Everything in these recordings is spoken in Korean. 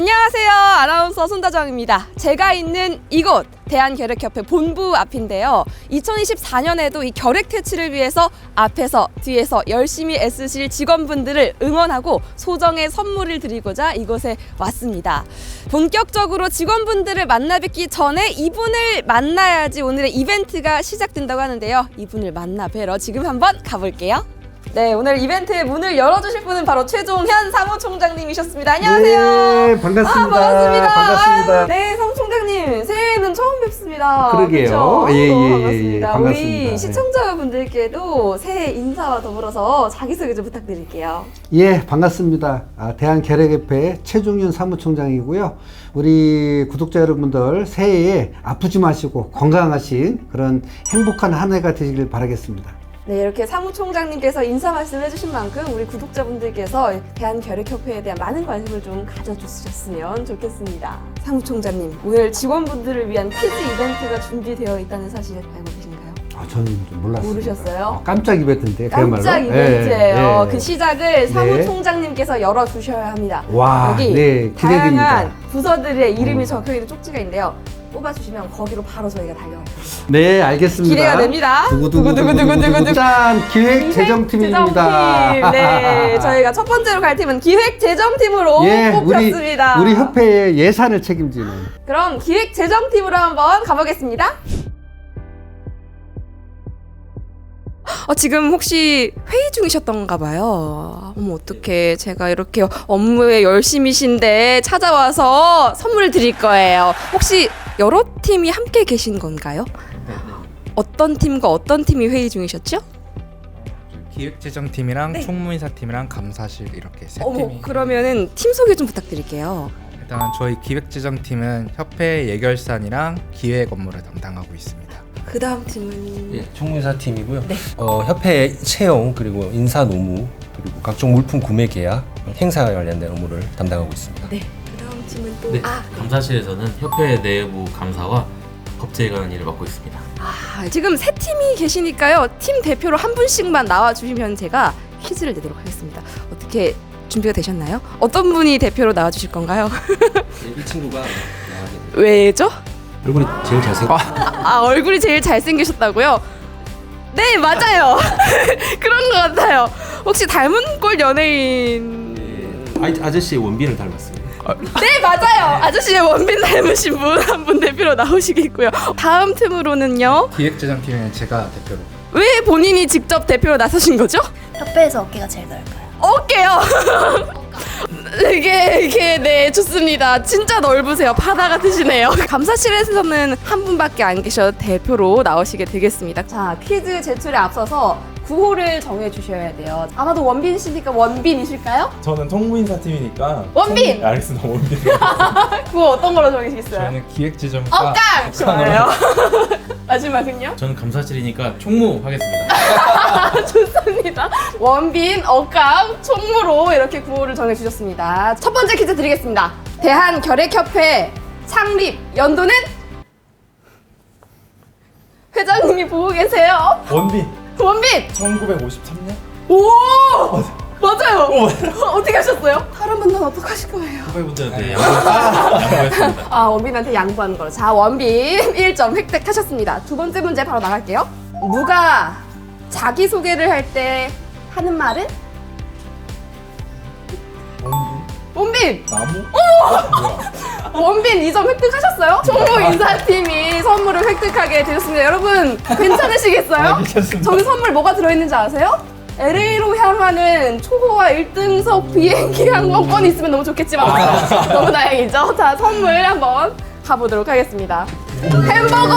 안녕하세요. 아나운서 손다정입니다. 제가 있는 이곳 대한결핵협회 본부 앞인데요. 2024년에도 이 결핵 퇴치를 위해서 앞에서 뒤에서 열심히 애쓰실 직원분들을 응원하고 소정의 선물을 드리고자 이곳에 왔습니다. 본격적으로 직원분들을 만나 뵙기 전에 이분을 만나야지 오늘의 이벤트가 시작된다고 하는데요. 이분을 만나 뵈러 지금 한번 가볼게요. 네, 오늘 이벤트의 문을 열어주실 분은 바로 최종현 사무총장님이셨습니다. 안녕하세요. 네, 반갑습니다. 아, 반갑습니다. 반갑습니다. 네, 사무총장님 새해에는 처음 뵙습니다. 그러게요. 그쵸? 예, 예, 너무 예, 반갑습니다. 예, 반갑습니다. 우리 네. 시청자분들께도 새해 인사와 더불어서 자기소개 좀 부탁드릴게요. 예, 반갑습니다. 아, 대한결핵협회 최종윤 사무총장이고요. 우리 구독자 여러분들 새해에 아프지 마시고 건강하신 그런 행복한 한 해가 되시길 바라겠습니다. 네, 이렇게 사무총장님께서 인사 말씀 해 주신 만큼 우리 구독자분들께서 대한결핵협회에 대한 많은 관심을 좀 가져주셨으면 좋겠습니다. 사무총장님, 오늘 직원분들을 위한 퀴즈 이벤트가 준비되어 있다는 사실 알고 계신가요? 아, 저는 좀 몰랐어요. 모르셨어요? 깜짝 이벤트인데 그야말로. 깜짝 예, 이벤트예요. 예. 그 시작을 사무총장님께서 열어주셔야 합니다. 와, 여기 네, 기대됩니다. 다양한 부서들의 이름이 음. 적혀 있는 쪽지가 있는데요. 뽑아주시면 거기로 바로 저희가 달려가요. 네, 알겠습니다. 기대가 됩니다. 두구두구두구두구두구. 짠, 기획 재정팀입니다. 기획재정팀. 네, 저희가 첫 번째로 갈 팀은 기획 재정팀으로 예, 우리 뽑혔습니다. 우리 협회의 예산을 책임지는 그럼 기획 재정팀으로 한번 가보겠습니다. 어, 지금 혹시 회의 중이셨던가 봐요. 어머, 어떡해. 제가 이렇게 업무에 열심히신데 찾아와서 선물을 드릴 거예요. 혹시 여러 팀이 함께 계신 건가요? 어떤 팀과 어떤 팀이 회의 중이셨죠? 기획재정팀이랑 네. 총무인사팀이랑 감사실 이렇게 세 어머, 팀이 그러면은 팀 소개 좀 부탁드릴게요. 일단 저희 기획재정팀은 협회 예결산이랑 기획 업무를 담당하고 있습니다. 그 다음 팀은 예, 총무사 팀이고요. 어, 협회 채용 그리고 인사 노무 그리고 각종 물품 구매 계약, 행사 관련된 업무를 담당하고 있습니다. 네. 팀은 또 네, 아, 감사실에서는 협회 내부 감사와 법제에 관한 일을 맡고 있습니다. 아, 지금 세 팀이 계시니까요. 팀 대표로 한 분씩만 나와 주시면 제가 퀴즈를 내도록 하겠습니다. 어떻게 준비가 되셨나요? 어떤 분이 대표로 나와 주실 건가요? 이 친구가 왜죠? 얼굴이 제일 잘생. 아, 얼굴이 제일 잘생기셨다고요? 네, 맞아요. 그런 것 같아요. 혹시 닮은 꼴 연예인 아, 아저씨의 원빈을 닮았습니다. 네 맞아요 아저씨의 원빈 닮으신 분 한 분 대표로 나오시겠고요 다음 팀으로는요 기획재정팀에는 제가 대표로 왜 본인이 직접 대표로 나서신 거죠? 협회에서 어깨가 제일 넓어요. 어깨요. 이게 이게 네 좋습니다. 진짜 넓으세요. 바다 같으시네요. 감사실에서는 한 분밖에 안 계셔 대표로 나오시게 되겠습니다. 자 퀴즈 제출에 앞서서 구호를 정해 주셔야 돼요. 아마도 원빈 씨니까 원빈이실까요? 저는 통무인사 팀이니까 원빈! 통- 알겠습니다 원빈 구호 어떤 걸로 정해주시겠어요? 저희는 기획재정과 어깡 좋아요. 마지막은요? 저는 감사실이니까 총무 하겠습니다. 좋습니다. 원빈, 어감, 총무로 이렇게 구호를 정해주셨습니다. 첫 번째 퀴즈 드리겠습니다. 대한결핵협회 창립 연도는? 회장님이 보고 계세요. 원빈 원빈! 1953년? 오! 맞아요. 어떻게 하셨어요? 다른 분들은 어떡하실 거예요? 후배분들한테 양보했습니다. 아, 원빈한테 양보하는 걸로. 자, 원빈 1점 획득하셨습니다. 두 번째 문제 바로 나갈게요. 누가 자기소개를 할 때 하는 말은? 원빈! 원빈 나무? 원빈 2점 획득하셨어요? 총무 인사팀이 선물을 획득하게 되셨습니다. 여러분, 괜찮으시겠어요? 괜찮습니다. 저기 선물 뭐가 들어있는지 아세요? LA로 향하는 초호화 1등석 비행기 항공권이 있으면 너무 좋겠지만 너무 다행이죠. 자, 선물 한번 가보도록 하겠습니다. 햄버거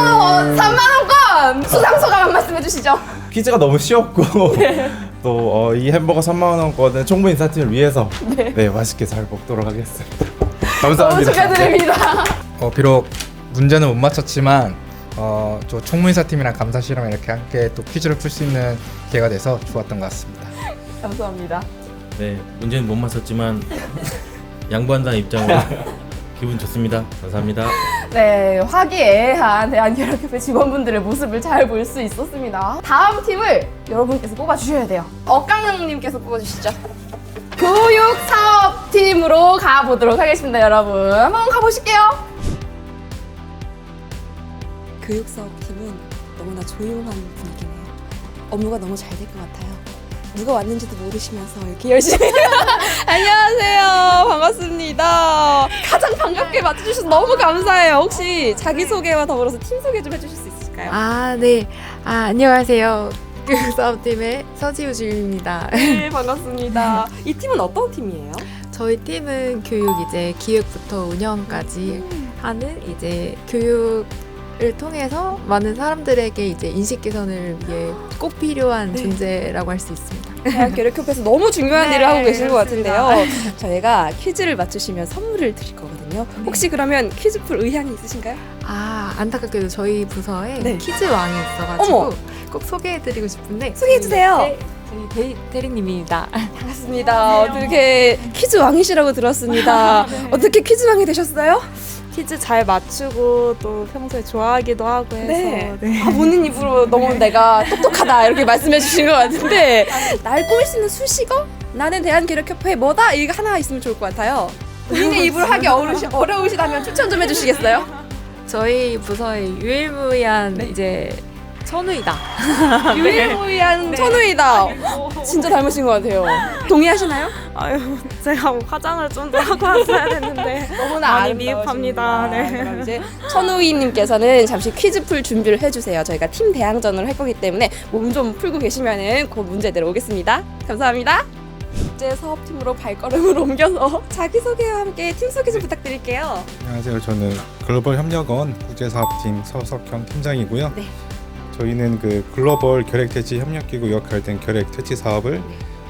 3만 원권! 수상 소감 한 말씀 해주시죠. 퀴즈가 너무 쉬웠고 네. 또이 햄버거 3만 원권은 총무 인사팀을 위해서 네. 맛있게 잘 먹도록 하겠습니다 너무 감사합니다 축하드립니다. 어, 비록 문제는 못 맞췄지만 어, 저 총무인사 팀이랑 감사실이랑 이렇게 함께 또 퀴즈를 풀 수 있는 기회가 돼서 좋았던 것 같습니다. 감사합니다. 네, 문제는 못 맞췄지만 양보한다는 입장으로 기분 좋습니다. 감사합니다. 네, 화기애애한 대한결핵협회 직원분들의 모습을 잘 볼 수 있었습니다. 다음 팀을 여러분께서 뽑아주셔야 돼요. 억강영님께서 뽑아주시죠. 교육 사업팀으로 가보도록 하겠습니다, 여러분. 한번 가보실게요. 교육 사업팀은 너무나 조용한 분위기네요. 업무가 너무 잘 될 것 같아요. 누가 왔는지도 모르시면서 이렇게 열심히. 안녕하세요. 반갑습니다. 가장 반갑게 맞춰주셔서 너무 감사해요. 혹시 자기소개와 더불어서 팀 소개 좀 해주실 수 있으실까요? 아, 네. 아, 안녕하세요. 교육사업팀의 서지우 주임입니다. 네, 반갑습니다. 이 팀은 어떤 팀이에요? 저희 팀은 교육 이제 기획부터 운영까지 하는 이제 교육 을 통해서 많은 사람들에게 이제 인식 개선을 위해 꼭 필요한 존재라고 할 수 있습니다. 대학 교육협회에서 너무 중요한 네, 일을 하고 계신 것 그렇습니다. 같은데요. 저희가 퀴즈를 맞추시면 선물을 드릴 거거든요. 혹시 그러면 퀴즈 풀 의향이 있으신가요? 아, 안타깝게도 저희 부서에 네. 퀴즈 왕이 있어가지고 어머. 꼭 소개해드리고 싶은데 소개해 주세요. 네, 저희 대, 대리님입니다. 반갑습니다. 어떻게 퀴즈 왕이시라고 들었습니다. 어떻게 퀴즈 왕이 되셨어요? 퀴즈 잘 맞추고 또 평소에 좋아하기도 하고 해서 네. 네. 아, 본인 입으로 너무 내가 똑똑하다 이렇게 말씀해 주신 것 같은데 날 꾸밀 수 있는 수식어? 나는 대한계력협회 뭐다? 이거 하나 있으면 좋을 것 같아요. 본인의 입으로 하기 어려우시, 어려우시다면 추천 좀 해주시겠어요? 저희 부서의 유일무이한 네. 이제 천우이다. 유일무이한 천우이다. 진짜 닮으신 것 같아요. 동의하시나요? 아유 제가 뭐 화장을 좀 더 하고 왔어야 됐는데 너무나 많이. 미흡합니다. 네. 그럼 이제 천우희님께서는 잠시 퀴즈 풀 준비를 해주세요. 저희가 팀 대항전을 할 거기 때문에 몸 좀 풀고 계시면은 그 문제대로 오겠습니다. 감사합니다. 국제 사업팀으로 발걸음을 옮겨서 자기 소개와 함께 팀 소개 좀 부탁드릴게요. 안녕하세요. 저는 글로벌 협력원 국제사업팀 서석형 팀장이고요. 네. 저희는 그 글로벌 결핵 퇴치 협력기구 역할된 결핵 퇴치 사업을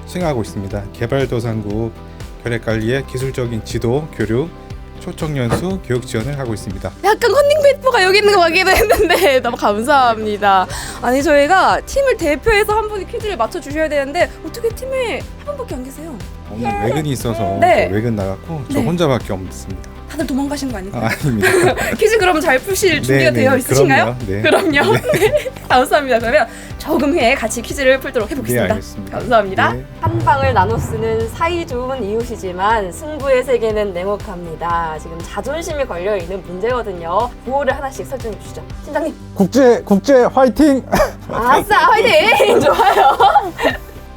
수행하고 있습니다. 개발도상국 결핵관리의 기술적인 지도, 교류, 초청 연수, 교육 지원을 하고 있습니다. 약간 컨닝페이퍼가 여기 있는 것 같기도 했는데 너무 감사합니다. 아니 저희가 팀을 대표해서 한 분이 퀴즈를 맞춰 주셔야 되는데 어떻게 팀에 한 분밖에 안 계세요? 오늘 외근이 있어서 네. 저 외근 나갔고 저 네. 혼자밖에 없습니다. 다들 도망가신 거 아닌가요? 아, 아닙니다. 퀴즈 그러면 잘 푸실 준비가 네, 되어 네, 있으신가요? 그럼요. 네. 그럼요. 네. 감사합니다. 그러면 조금 후에 같이 퀴즈를 풀도록 네, 해보겠습니다. 알겠습니다. 감사합니다. 네. 한 방을 나눠 쓰는 사이 좋은 이웃이지만 승부의 세계는 냉혹합니다. 지금 자존심이 걸려 있는 문제거든요. 구호를 하나씩 설정해 주시죠. 팀장님. 국제 국제 화이팅! 아싸, 화이팅! 좋아요.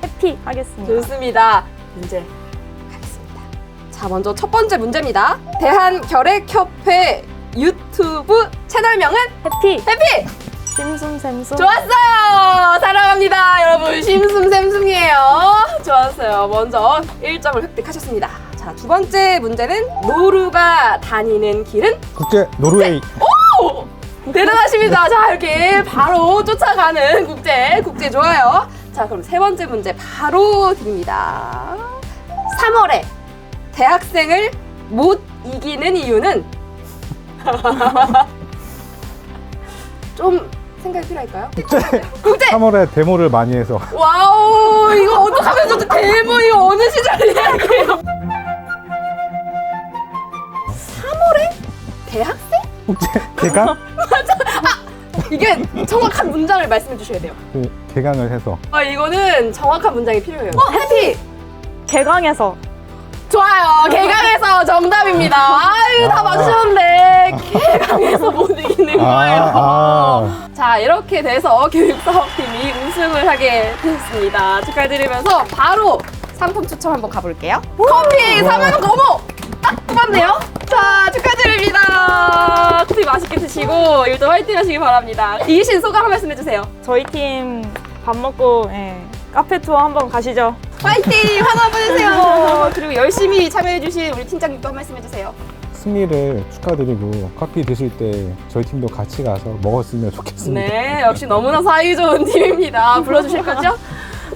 해피 하겠습니다. 좋습니다. 문제. 자, 먼저 첫 번째 문제입니다. 대한결핵협회 유튜브 채널명은 해피 해피! simsum샘숨 좋았어요! 사랑합니다. 여러분, 심숨샘숨이에요. 좋았어요. 먼저 1점을 획득하셨습니다. 자, 두 번째 문제는 노루가 다니는 길은? 국제 노르웨이 오! 대단하십니다. 자, 이렇게 바로 쫓아가는 국제, 국제 좋아요. 자, 그럼 세 번째 문제 바로 드립니다. 3월에 대학생을 못 이기는 이유는? 좀 생각이 필요할까요? 국제! 국제! 3월에 데모를 많이 해서. 와우 이거 어떡하면 좋지? 대모 이거 어느 시절 이야기예요 3월에? 대학생? 국제 개강? 이게 정확한 문장을 말씀해 주셔야 돼요. 그 개강을 해서. 아 이거는 정확한 문장이 필요해요. 어? 해피! 개강에서 좋아요. 개강에서 정답입니다. 아유 다 맞추셨는데 개강에서 못 이기는 거예요. 아, 자 이렇게 돼서 교육사업팀이 우승을 하게 되었습니다. 축하드리면서 바로 상품 추첨 한번 가볼게요. 커피 4만원 어머 딱 뽑았네요? 자 축하드립니다. 커피 맛있게 드시고 일도 화이팅 하시기 바랍니다. 이기신 소감 한 말씀 해주세요. 저희 팀 밥 먹고 예, 카페 투어 한번 가시죠. 화이팅 환호 한번 해주세요 그리고 열심히 참여해주신 우리 팀장님도 한 말씀 해주세요 승리를 축하드리고 커피 드실 때 저희 팀도 같이 가서 먹었으면 좋겠습니다. 네 역시 너무나 사이좋은 팀입니다 불러주실 거죠?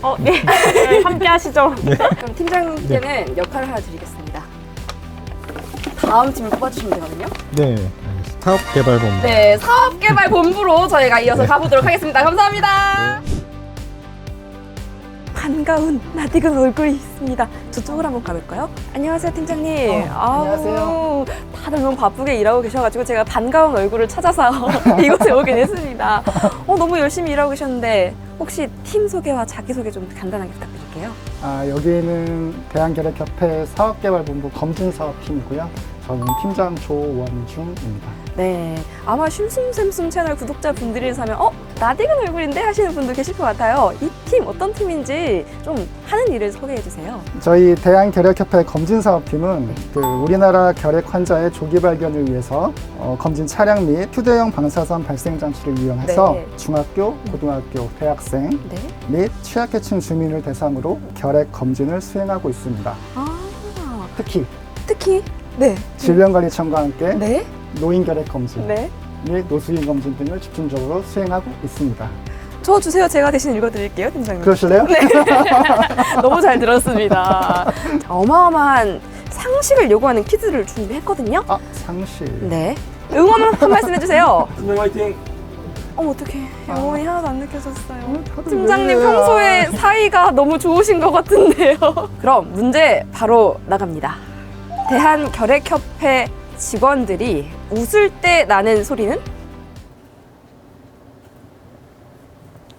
어, 네. 네, 함께 하시죠. 그럼 팀장님께는 역할을 하나 드리겠습니다 다음 팀을 뽑아주시면 되거든요 네, 알겠습니다. 사업 개발 본부. 네, 사업개발본부로 저희가 이어서 가보도록 하겠습니다. 감사합니다. 반가운 낯익은 얼굴이 있습니다. 저쪽으로 한번 가볼까요? 안녕하세요, 팀장님. 안녕하세요. 다들 너무 바쁘게 일하고 계셔가지고 제가 반가운 얼굴을 찾아서 이곳에 오게 됐습니다. 어, 너무 열심히 일하고 계셨는데 혹시 팀 소개와 자기 소개 좀 간단하게 부탁드릴게요. 아, 여기는 대한결핵협회 사업개발본부 검진사업팀이고요. 저는 팀장 조원중입니다. 네, 아마 슌슌샘숨 채널 구독자분들이라면 어? 나디근 얼굴인데 하시는 분도 계실 것 같아요. 이 팀 어떤 팀인지 좀 하는 일을 소개해 주세요. 저희 대한결핵협회 검진사업팀은 그 우리나라 결핵 환자의 조기 발견을 위해서 어, 검진 차량 및 휴대용 방사선 발생 장치를 이용해서 네. 중학교, 고등학교, 대학생 네. 및 취약계층 주민을 대상으로 결핵 검진을 수행하고 있습니다. 아, 특히 특히 네. 질병관리청과 함께 네. 노인 결핵 검진 네. 및 노수인 검진 등을 집중적으로 수행하고 있습니다. 저 주세요. 제가 대신 읽어드릴게요, 팀장님. 그러실래요? 네. 너무 잘 들었습니다. 어마어마한 상식을 요구하는 퀴즈를 준비했거든요. 아, 상식. 네. 응원 한 말씀 해주세요. 팀장 화이팅! 어머 어떡해. 영혼이 하나도 안 느껴졌어요. 다들 팀장님 왜? 평소에 사이가 너무 좋으신 것 같은데요. 그럼 문제 바로 나갑니다. 대한결핵협회 직원들이 웃을 때 나는 소리는?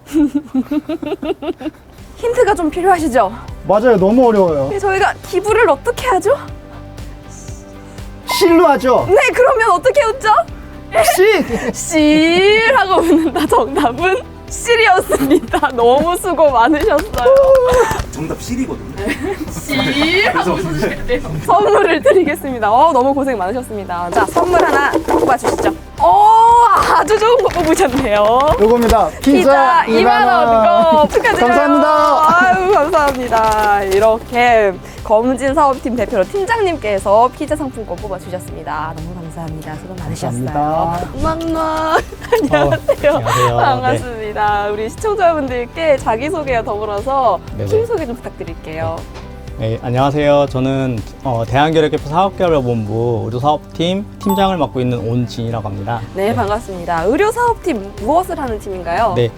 힌트가 좀 필요하시죠? 맞아요. 너무 어려워요. 네, 저희가 기부를 어떻게 하죠? 실로 하죠? 네, 그러면 어떻게 웃죠? 씨! 실 하고 웃는다. 정답은 실이었습니다. 너무 수고 많으셨어요. 정답 C이거든요. 실 하고 웃으셔야 돼요. 선물을 드리겠습니다. 어, 너무 고생 많으셨습니다. 자, 선물 하나 뽑아주시죠. 어, 아주 좋은 거 뽑으셨네요. 요겁니다. 피자 피자 2만 원. 거 축하드려요. 감사합니다. 아유, 감사합니다. 이렇게 검진 사업팀 대표로 팀장님께서 피자 상품권 뽑아주셨습니다. 너무 감사합니다. 수고 많으셨어요. 감사합니다. 막막 안녕하세요. 안녕하세요. 반갑습니다. 우리 시청자분들께 자기소개와 더불어서 네네. 팀 소개 좀 부탁드릴게요. 네, 안녕하세요. 저는 어, 대한결핵협회 사업개발본부 의료사업팀 팀장을 맡고 있는 온진이라고 합니다. 네, 반갑습니다. 의료사업팀 무엇을 하는 팀인가요? 네,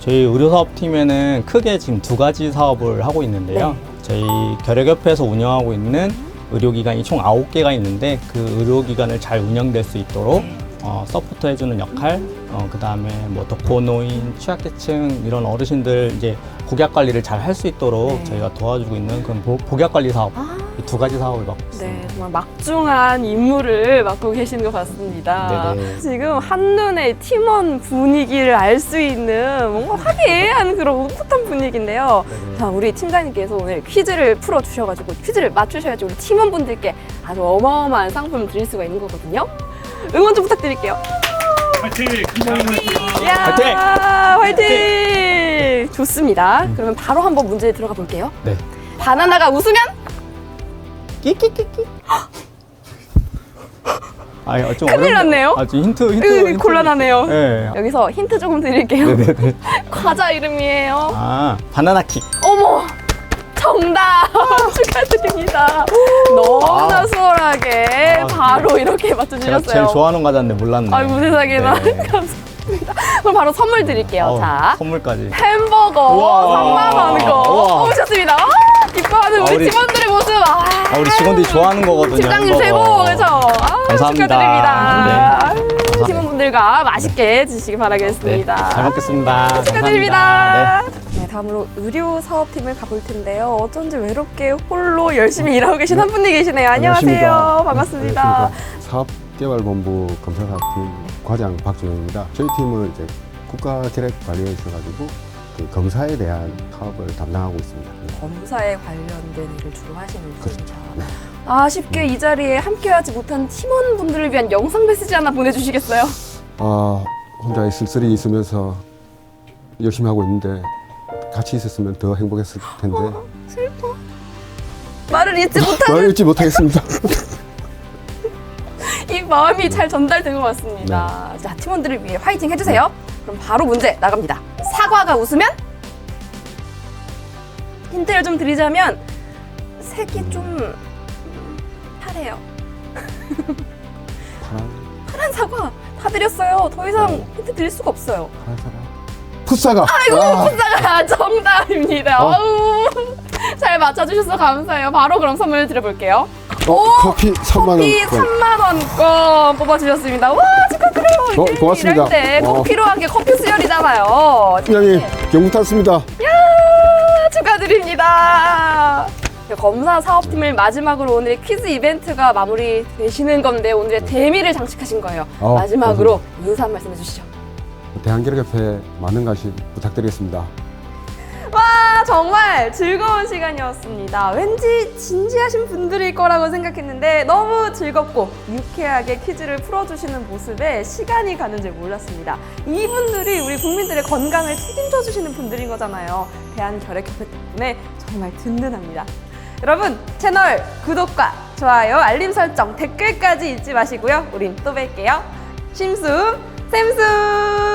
저희 의료사업팀에는 크게 지금 두 가지 사업을 하고 있는데요. 네. 저희 결핵협회에서 운영하고 있는 의료기관이 총 아홉 개가 있는데 그 의료기관을 잘 운영될 수 있도록 네. 어, 서포터 해주는 역할, 어, 그 다음에 뭐 독거노인, 취약계층 이런 어르신들 이제 복약 관리를 잘 할 수 있도록 네. 저희가 도와주고 있는 그런 보- 복약 관리 사업 아. 이 두 가지 사업을 맡고 있습니다. 네, 정말 막중한 임무를 맡고 계시는 것 같습니다. 네네. 지금 한눈에 팀원 분위기를 알 수 있는 뭔가 화기애애한 그런 웃풋한 분위기인데요. 네네. 자, 우리 팀장님께서 오늘 퀴즈를 풀어주셔가지고 퀴즈를 맞추셔야지 우리 팀원분들께 아주 어마어마한 상품을 드릴 수가 있는 거거든요. 응원 좀 부탁드릴게요. 화이팅! 야, 화이팅! 좋습니다. 그러면 바로 한번 문제 들어가 볼게요. 네. 바나나가 웃으면? 끼끼끼끼. 아, 어, 좀 큰일 어려운데. 났네요. 아, 좀 힌트, 힌트. 으, 힌트. 곤란하네요. 네. 여기서 힌트 조금 드릴게요. 네네네. 과자 이름이에요. 아, 바나나 킥. 어머! 정답! 축하드립니다. 너무나 수월하게 아, 바로 이렇게 제가 맞춰주셨어요. 제일 좋아하는 과자인데 몰랐네. 아이고 세상에나. 네. 감사합니다. 그럼 바로 선물 드릴게요. 어우, 자. 선물까지. 햄버거 우와. 3만 원 거. 우와. 뽑으셨습니다. 아, 기뻐하는 아, 우리, 우리- 팀원들의 모습. 아, 아, 우리 직원들이 좋아하는 거거든요. 팀장님 햄버거. 최고 그렇죠. 아, 감사합니다. 축하드립니다. 네. 아유. 팀원분들과 맛있게 드시기 네, 바라겠습니다. 잘 먹겠습니다. 축하드립니다. 감사합니다. 네, 다음으로 의료 사업팀을 가볼 텐데요. 어쩐지 외롭게 홀로 열심히 일하고 계신 한 분이 계시네요. 안녕하세요. 안녕하십니까. 반갑습니다. 사업개발본부 검사사업팀 과장 박준영입니다. 저희 팀은 이제 국가결핵관리에 있어가지고 그 검사에 대한 사업을 담당하고 있습니다. 검사에 관련된 일을 주로 하시는 그렇죠. 분이죠. 네. 아쉽게 이 자리에 함께하지 못한 팀원분들을 위한 영상 메시지 하나 보내주시겠어요? 아, 혼자 쓸쓸히 있으면서 열심히 하고 있는데 같이 있었으면 더 행복했을 텐데 슬퍼. 말을 잊지 못하는 말을 잊지 못하겠습니다. 이 마음이 잘 전달된 것 같습니다. 자, 팀원들을 위해 화이팅 해주세요. 그럼 바로 문제 나갑니다. 사과가 웃으면? 힌트를 좀 드리자면 색이 좀 파래요. 파란, 파란 사과 다 드렸어요. 더 이상 네. 힌트 드릴 수가 없어요. 파란 사람. 풋사과. 아이고, 아, 풋사과 정답입니다. 어. 잘 맞춰주셔서 감사해요. 바로 그럼 선물 드려볼게요. 어, 커피 3만 원. 커피 3만 원권 뽑아주셨습니다. 와 축하드려요. 어, 이럴- 고맙습니다. 이럴 때꼭 어. 필요한 게 커피 수혈이잖아요. 팀장님 경부 탔습니다. 야 축하드립니다. 검사 사업팀을 마지막으로 오늘의 퀴즈 이벤트가 마무리 되시는 건데 오늘의 대미를 장식하신 거예요. 어, 마지막으로 인사 한 말씀 해주시죠. 대한결핵협회 많은 관심 부탁드리겠습니다. 와 정말 즐거운 시간이었습니다. 왠지 진지하신 분들일 거라고 생각했는데 너무 즐겁고 유쾌하게 퀴즈를 풀어주시는 모습에 시간이 가는 줄 몰랐습니다. 이분들이 우리 국민들의 건강을 책임져 주시는 분들인 거잖아요. 대한결핵협회 덕분에 정말 든든합니다. 여러분 채널 구독과 좋아요, 알림 설정, 댓글까지 잊지 마시고요. 우린 또 뵐게요. 심숨 샘숨